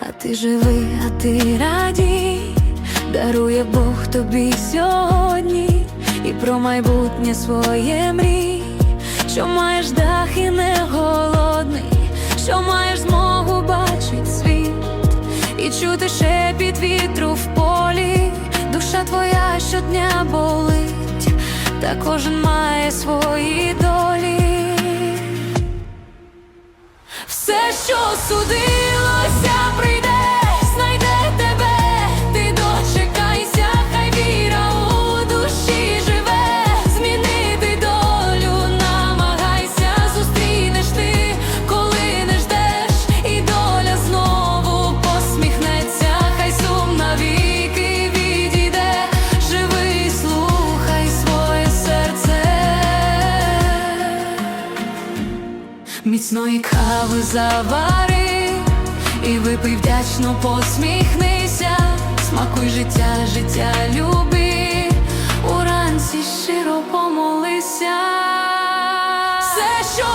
а ти живи, а ти радій, дарує Бог тобі сьогодні і про майбутнє своє мрій, що маєш дах і не голодний, що маєш змогу бачить світ і чути шепіт вітру в полі, душа твоя щодня болить, та кожен має свої долі. Все, що судилося, міцної кави завари, і випий вдячно посміхнися, смакуй життя, життя люби, уранці щиро помолися. Все, що